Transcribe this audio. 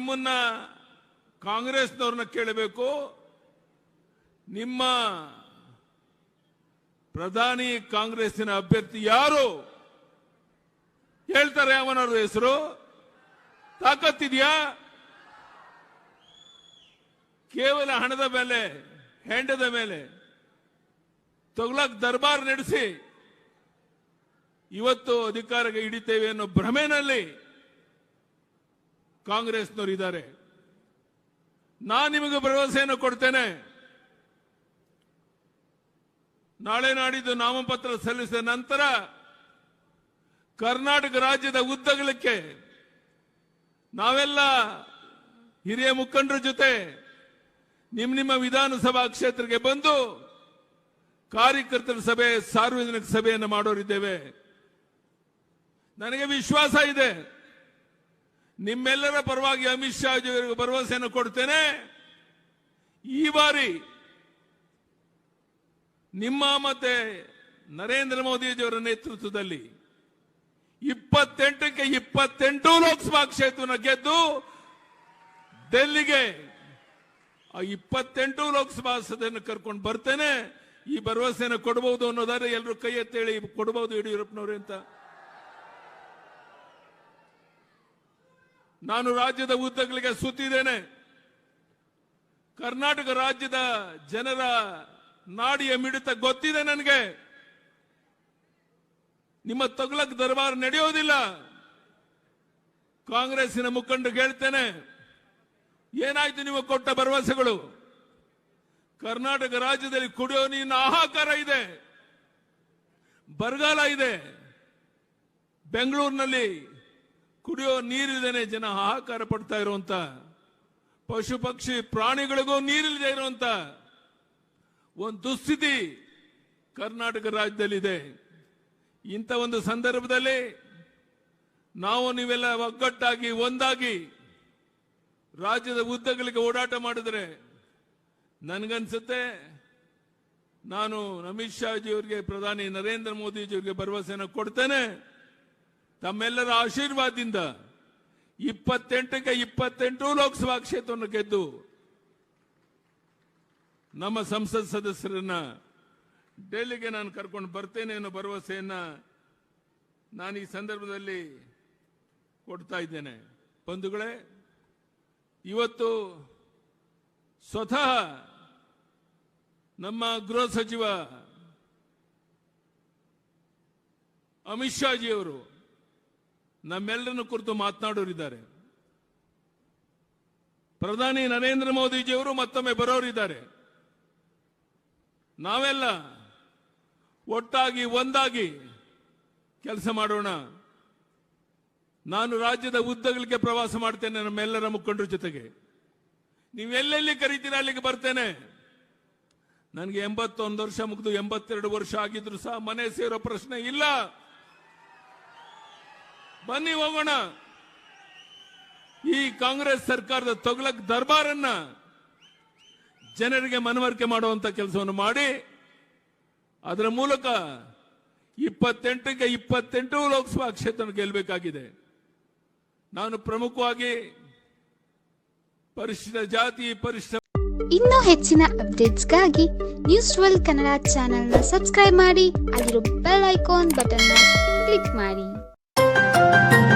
ನಿಮ್ಮನ್ನ ಕಾಂಗ್ರೆಸ್ನವ್ರನ್ನ ಕೇಳಬೇಕು. ನಿಮ್ಮ ಪ್ರಧಾನಿ ಕಾಂಗ್ರೆಸ್ಸಿನ ಅಭ್ಯರ್ಥಿ ಯಾರು? ಹೇಳ್ತಾರೆ ಅವನವ್ರ ಹೆಸರು. ತಾಕತ್ತಿದೆಯಾ? ಕೇವಲ ಹಣದ ಮೇಲೆ, ಹೆಂಡದ ಮೇಲೆ. ತಗಲಕ್ ದರ್ಬಾರ್ ನಡೆಸಿ. ಇವತ್ತು ಅಧಿಕಾರಕ್ಕೆ ಹಿಡಿತೇವೆ ಅನ್ನೋ ಭ್ರಮೆನಲ್ಲಿ ಕಾಂಗ್ರೆಸ್ನವರು ಇದ್ದಾರೆ. ನಾನು ನಿಮಗೆ ಭರವಸೆಯನ್ನು ಕೊಡ್ತೇನೆ. ನಾಳೆ ನಾಡಿದ್ದು ನಾಮಪತ್ರ ಸಲ್ಲಿಸಿದ ನಂತರ ಕರ್ನಾಟಕ ರಾಜ್ಯದ ಉದ್ದಗಲಕ್ಕೆ ನಾವೆಲ್ಲ ಹಿರಿಯ ಮುಖಂಡರ ಜೊತೆ ನಿಮ್ಮ ನಿಮ್ಮ ವಿಧಾನಸಭಾ ಕ್ಷೇತ್ರಕ್ಕೆ ಬಂದು ಕಾರ್ಯಕರ್ತರ ಸಭೆ, ಸಾರ್ವಜನಿಕ ಸಭೆಯನ್ನು ಮಾಡೋರಿದ್ದೇವೆ. ನನಗೆ ವಿಶ್ವಾಸ ಇದೆ. ನಿಮ್ಮೆಲ್ಲರ ಪರವಾಗಿ ಅಮಿತ್ ಶಾ ಅವರಿಗೆ ಭರವಸೆಯನ್ನು ಕೊಡ್ತೇನೆ. ಈ ಬಾರಿ ನಿಮ್ಮ ಮತ್ತೆ ನರೇಂದ್ರ ಮೋದಿಜಿಯವರ ನೇತೃತ್ವದಲ್ಲಿ ಇಪ್ಪತ್ತೆಂಟಕ್ಕೆ ಇಪ್ಪತ್ತೆಂಟು ಲೋಕಸಭಾ ಕ್ಷೇತ್ರವನ್ನು ಗೆದ್ದು ಡೆಲ್ಲಿಗೆ ಆ ಇಪ್ಪತ್ತೆಂಟು ಲೋಕಸಭಾ ಸದನ ಕರ್ಕೊಂಡು ಬರ್ತೇನೆ. ಈ ಭರವಸೆಯನ್ನು ಕೊಡಬಹುದು ಅನ್ನೋದಾದ್ರೆ ಎಲ್ಲರೂ ಕೈ ಎತ್ತೇಳಿ ಕೊಡಬಹುದು ಯಡಿಯೂರಪ್ಪನವ್ರೆ ಅಂತ. ನಾನು ರಾಜ್ಯದ ಉದ್ದಗಳಿಗೆ ಸುತ್ತಿದ್ದೇನೆ. ಕರ್ನಾಟಕ ರಾಜ್ಯದ ಜನರ ನಾಡಿಯ ಮಿಡಿತ ಗೊತ್ತಿದೆ ನನಗೆ. ನಿಮ್ಮ ತಗುಲಕ್ ದರ್ಬಾರ್ ನಡೆಯೋದಿಲ್ಲ. ಕಾಂಗ್ರೆಸ್ಸಿನ ಮುಖಂಡರು ಹೇಳ್ತೇನೆ, ಏನಾಯ್ತು ನೀವು ಕೊಟ್ಟ ಭರವಸೆಗಳು? ಕರ್ನಾಟಕ ರಾಜ್ಯದಲ್ಲಿ ಕುಡಿಯೋ ನೀನು ಹಾಹಾಕಾರ ಇದೆ, ಬರಗಾಲ ಇದೆ. ಬೆಂಗಳೂರಿನಲ್ಲಿ ಕುಡಿಯೋ ನೀರಿಲ್ದೇನೆ ಜನ ಹಾಹಾಕಾರ ಪಡ್ತಾ ಇರುವಂತ, ಪಶು ಪಕ್ಷಿ ಪ್ರಾಣಿಗಳಿಗೂ ನೀರಿಲ್ಲದೆ ಇರುವಂತ ಒಂದು ದುಸ್ಥಿತಿ ಕರ್ನಾಟಕ ರಾಜ್ಯದಲ್ಲಿದೆ. ಇಂಥ ಒಂದು ಸಂದರ್ಭದಲ್ಲಿ ನಾವು ನೀವೆಲ್ಲ ಒಗ್ಗಟ್ಟಾಗಿ, ಒಂದಾಗಿ ರಾಜ್ಯದ ಉದ್ದಗಳಿಗೆ ಓಡಾಟ ಮಾಡಿದ್ರೆ ನನಗನ್ಸುತ್ತೆ, ನಾನು ಅಮಿತ್ ಶಾಜಿಯವರಿಗೆ ಪ್ರಧಾನಿ ನರೇಂದ್ರ ಮೋದಿಜಿಯವರಿಗೆ ಭರವಸೆಯನ್ನು ಕೊಡ್ತೇನೆ. ತಮ್ಮೆಲ್ಲರ ಆಶೀರ್ವಾದದಿಂದ ಇಪ್ಪತ್ತೆಂಟಕ್ಕೆ ಇಪ್ಪತ್ತೆಂಟು ಲೋಕಸಭಾ ಕ್ಷೇತ್ರವನ್ನು ಗೆದ್ದು ನಮ್ಮ ಸಂಸತ್ ಸದಸ್ಯರನ್ನ ಡೆಲ್ಲಿಗೆ ನಾನು ಕರ್ಕೊಂಡು ಬರ್ತೇನೆ ಅನ್ನೋ ಭರವಸೆಯನ್ನ ನಾನು ಈ ಸಂದರ್ಭದಲ್ಲಿ ಕೊಡ್ತಾ ಇದ್ದೇನೆ. ಬಂಧುಗಳೇ, ಇವತ್ತು ಸ್ವತಃ ನಮ್ಮ ಗೃಹ ಸಚಿವ ಅಮಿತ್ ಶಾಜಿಯವರು ನಮ್ಮೆಲ್ಲರನ್ನು ಕುರಿತು ಮಾತನಾಡೋರಿದ್ದಾರೆ ಪ್ರಧಾನಿ ನರೇಂದ್ರ ಮೋದಿಜಿಯವರು ಮತ್ತೊಮ್ಮೆ ಬರೋರಿದ್ದಾರೆ ನಾವೆಲ್ಲ ಒಟ್ಟಾಗಿ, ಒಂದಾಗಿ ಕೆಲಸ ಮಾಡೋಣ. ನಾನು ರಾಜ್ಯದ ಉದ್ದಗಳಿಗೆ ಪ್ರವಾಸ ಮಾಡ್ತೇನೆ ನಮ್ಮೆಲ್ಲರ ಮುಖಂಡರ ಜೊತೆಗೆ. ನೀವೆಲ್ಲೆಲ್ಲಿ ಕರೀತೀರ ಅಲ್ಲಿಗೆ ಬರ್ತೇನೆ. ನನಗೆ ಎಂಬತ್ತೊಂದು ವರ್ಷ ಮುಗಿದು ಎಂಬತ್ತೆರಡು ವರ್ಷ ಆಗಿದ್ರು ಸಹ ಮನೆ ಸೇರೋ ಪ್ರಶ್ನೆ ಇಲ್ಲ. ಬನ್ನಿ ಹೋಗೋಣ. ಈ ಕಾಂಗ್ರೆಸ್ ಸರ್ಕಾರದ ತೊಗಲಕ್ ದರ್ಬಾರನ್ನ ಜನರಿಗೆ ಮನವರಿಕೆ ಮಾಡುವಂತ ಕೆಲಸವನ್ನು ಮಾಡಿ, ಅದರ ಮೂಲಕ ಇಪ್ಪತ್ತೆಂಟಕ್ಕೆ ಇಪ್ಪತ್ತೆಂಟು ಲೋಕಸಭಾ ಕ್ಷೇತ್ರ ಗೆಲ್ಲಬೇಕಾಗಿದೆ. ನಾನು ಪ್ರಮುಖವಾಗಿ ಪರಿಶಿಷ್ಟ ಜಾತಿ, ಪರಿಶಿಷ್ಟ ಇನ್ನೂ ಹೆಚ್ಚಿನ ಅಪ್ಡೇಟ್ಸ್ಗಾಗಿ ನ್ಯೂಸ್ ಟ್ವೆಲ್ ಕನ್ನಡ ಚಾನೆಲ್ನ ಸಬ್ಸ್ಕ್ರೈಬ್ ಮಾಡಿ, ಅಲ್ಲಿರೋ ಬೆಲ್ ಐಕಾನ್ ಬಟನ್ನ ಕ್ಲಿಕ್ ಮಾಡಿ. thank you